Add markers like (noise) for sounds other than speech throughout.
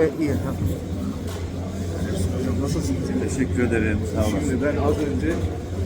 İyi. Hocam nasılsınız? Teşekkür ederim. Sağ olasın. Şimdi ben az önce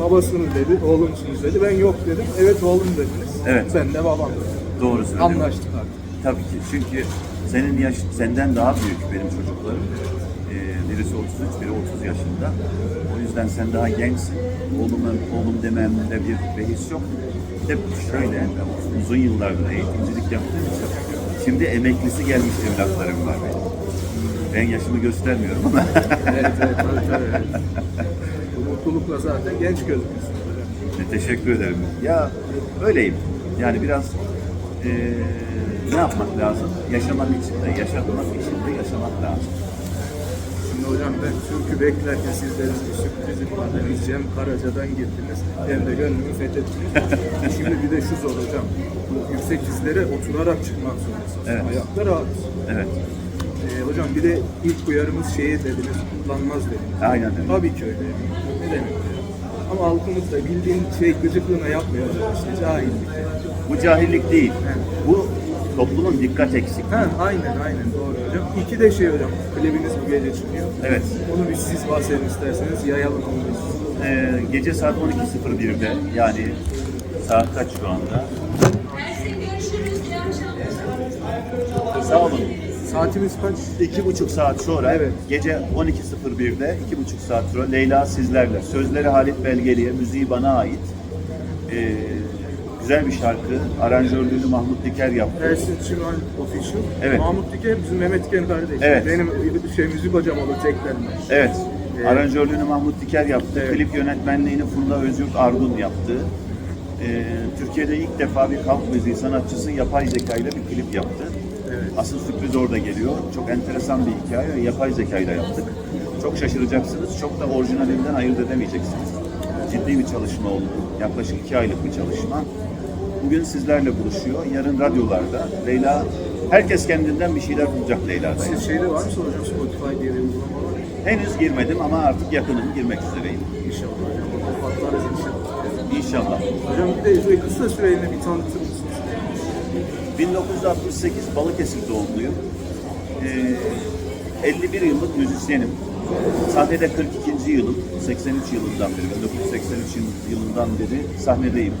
babasınız dedi, oğlumsunuz dedi. Ben yok dedim. Evet oğlum dediniz. Evet. Ben de babam dedim. Doğru söylüyorsun. Anlaştık artık. Tabii ki. Çünkü senin yaş senden daha büyük benim çocuklarım. Ee, birisi 33, biri 30 yaşında. O yüzden sen daha gençsin. Oğlumun, oğlum dememde bir behis yok. Bir de şöyle, ben uzun yıllardır eğitimcilik yaptığım için şimdi emeklisi gelmiş evlatlarım var benim. Ben yaşımı göstermiyorum ama Evet, evet, tabii, tabii. evet. Bu mutlulukla zaten genç gözüküyorsunuz. teşekkür ederim. Ya öyleyim. Yani biraz eee, ne yapmak lazım? Yaşamak için de, yaşatmak için de yaşamak lazım. Hocam ben türkü beklerken sizlerin bir sürprizim var. Cem Karaca'dan girdiniz. Hem de gönlümü fethettiniz. (laughs) Şimdi bir de şu zor hocam. Bu yüksek dizlere oturarak çıkmak zorundasınız. Evet. Ayakta rahat. Evet. Ee, hocam bir de ilk uyarımız şeye dediniz, kullanmaz dediniz. Aynen öyle. Tabii ki öyle. Ne demek? Ama halkımız da bildiğin şey gıcıklığına yapmıyor işte cahillik. Bu cahillik değil. Bu toplumun dikkat eksikliği. Ha, aynen aynen doğru hocam. İki de şey hocam, klibiniz bu gece çıkıyor. Evet. Onu bir siz bahsedin isterseniz, yayalım onu biz. Eee, gece saat 12.01'de yani saat kaç şu anda? Sağ olun. Saatimiz kaç? İki buçuk saat sonra Evet. gece 12.01'de iki buçuk saat sonra Leyla sizlerle. Sözleri Halit Belgeli'ye, müziği bana ait. Eee, güzel bir şarkı. Aranjörlüğünü Mahmut Diker yaptı. Ersin Çimen Official. Evet. Mahmut Diker bizim Mehmet Diker'in kardeşi. Evet. Benim şey müzik hocam olur teklerimden. Evet. Evet. Aranjörlüğünü Mahmut Diker yaptı. Evet. Klip yönetmenliğini Funda Özgürk Argun yaptı. Ee, Türkiye'de ilk defa bir halk müziği sanatçısı yapay zeka ile bir klip yaptı. Evet. Asıl sürpriz orada geliyor. Çok enteresan bir hikaye. Yapay zeka ile yaptık. Çok şaşıracaksınız. Çok da orijinalinden ayırt edemeyeceksiniz. Ciddi bir çalışma oldu. Yaklaşık iki aylık bir çalışma. Bugün sizlerle buluşuyor. Yarın radyolarda. Leyla, herkes kendinden bir şeyler bulacak Leyla'da. Siz şeyde var mısınız hocam Spotify diye bir uygulama var. Henüz girmedim ama artık yakınım girmek üzereyim. İnşallah hocam. Orada patlarız inşallah. İnşallah. Hocam bir de böyle kısa süreliğine bir tanıtır mısınız? 1968 Balıkesir doğumluyum. Ee, 51 yıllık müzisyenim. Sahnede 42. yılım. 83 yılından beri, 1983 yılından beri sahnedeyim.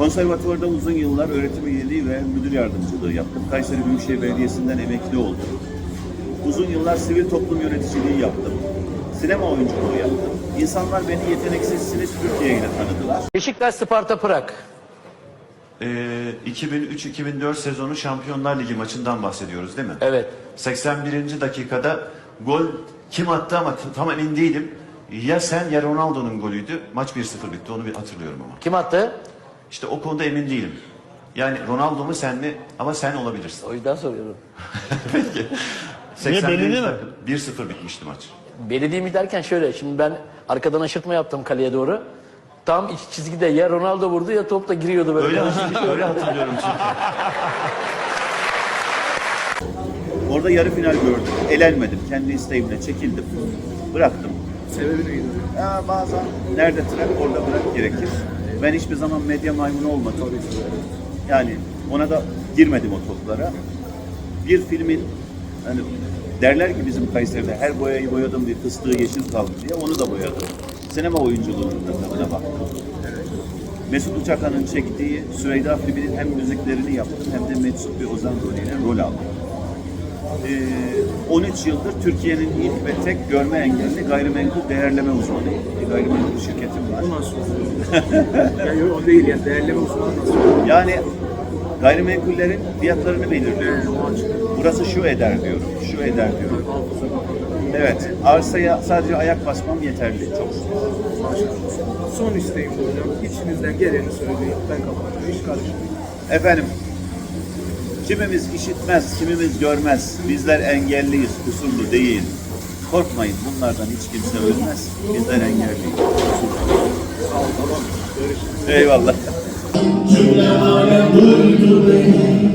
Konservatuvarda uzun yıllar öğretim üyeliği ve müdür yardımcılığı yaptım. Kayseri Büyükşehir Belediyesi'nden emekli oldum. Uzun yıllar sivil toplum yöneticiliği yaptım. Sinema oyunculuğu yaptım. İnsanlar beni yeteneksizsiniz Türkiye ile tanıdılar. Beşiktaş Sparta Prag. Ee, 2003-2004 sezonu Şampiyonlar Ligi maçından bahsediyoruz değil mi? Evet. 81. dakikada gol kim attı ama tam emin değilim. Ya sen ya Ronaldo'nun golüydü. Maç 1-0 bitti onu bir hatırlıyorum ama. Kim attı? İşte o konuda emin değilim. Yani Ronaldo mu sen mi? Ama sen olabilirsin. O yüzden soruyorum. (laughs) Peki. 81. dakika 1-0 bitmişti maç. Belediye mi derken şöyle. Şimdi ben arkadan aşırtma yaptım kaleye doğru. Tam iç çizgide ya Ronaldo vurdu ya top da giriyordu böyle. Öyle, (laughs) öyle hatırlıyorum çünkü. Orada yarı final gördüm. Elenmedim. Kendi isteğimle çekildim. Bıraktım. Sebebi neydi? Ya bazen nerede trak orada bırak gerekir. Ben hiçbir zaman medya maymunu olmadım. Yani ona da girmedim o toplara. Bir filmin hani derler ki bizim Kayseri'de her boyayı boyadım bir fıstığı yeşil kaldı diye onu da boyadım. Sinema oyunculuğunun da tadına baktım. Mesut Uçakan'ın çektiği Süreyda filminin hem müziklerini yaptım hem de Mesut ve Ozan rolüyle rol aldım. Ee, 13 yıldır Türkiye'nin ilk ve tek görme engelli gayrimenkul değerleme uzmanıyım. Bir gayrimenkul şirketim var. O nasıl oluyor? ya yok, o değil yani değerleme uzmanı nasıl oluyor? Yani gayrimenkullerin fiyatlarını belirliyor. Yani o açıdan. Burası şu eder diyorum, şu eder diyorum. Evet, arsaya sadece ayak basmam yeterli. Çok Son isteğim hocam. İçinizden geleni söyleyin. Ben kapatacağım. Hiç karışmayın. Efendim, kimimiz işitmez, kimimiz görmez. Bizler engelliyiz, kusurlu değil. Korkmayın, bunlardan hiç kimse ölmez. Bizler engelliyiz. Eyvallah. Cümle alem duydu beni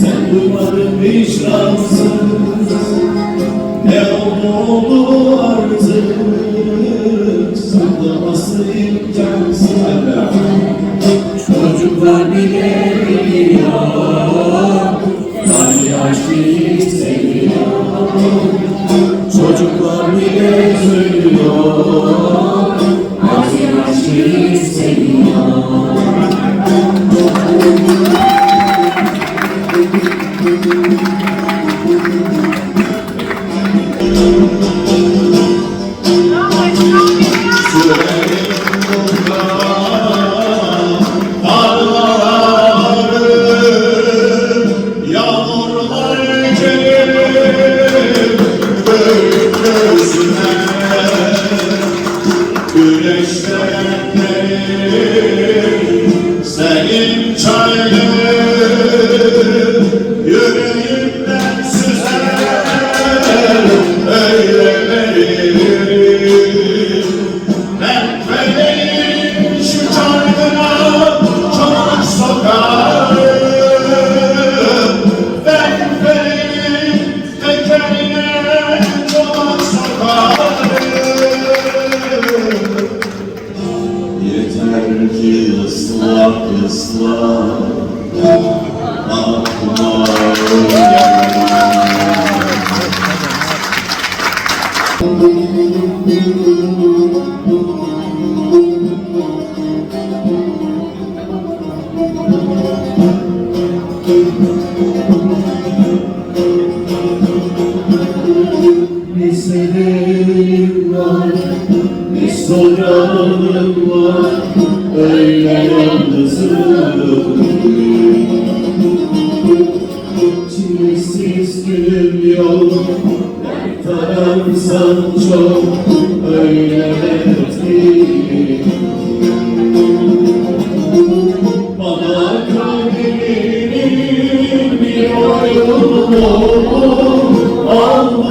Sen duymadın vicdansız Ne oldu oldu artık Saklaması imkansız Thank you. Tranquila sua pessoa Missouri, Missouri, Missouri, Çilesiz gülüm yok Taramsan çok Öyle etti Bana kalbinin bir oyun olur Alma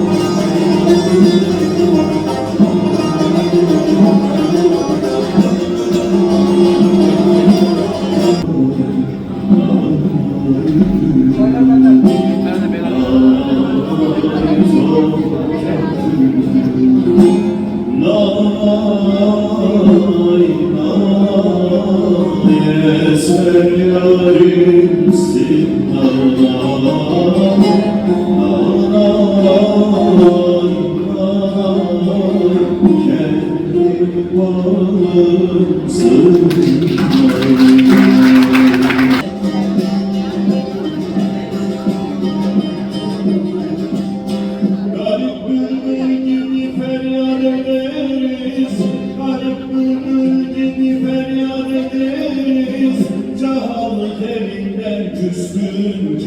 bülbül gibi feryat ederiz. Cahalı derinden küskün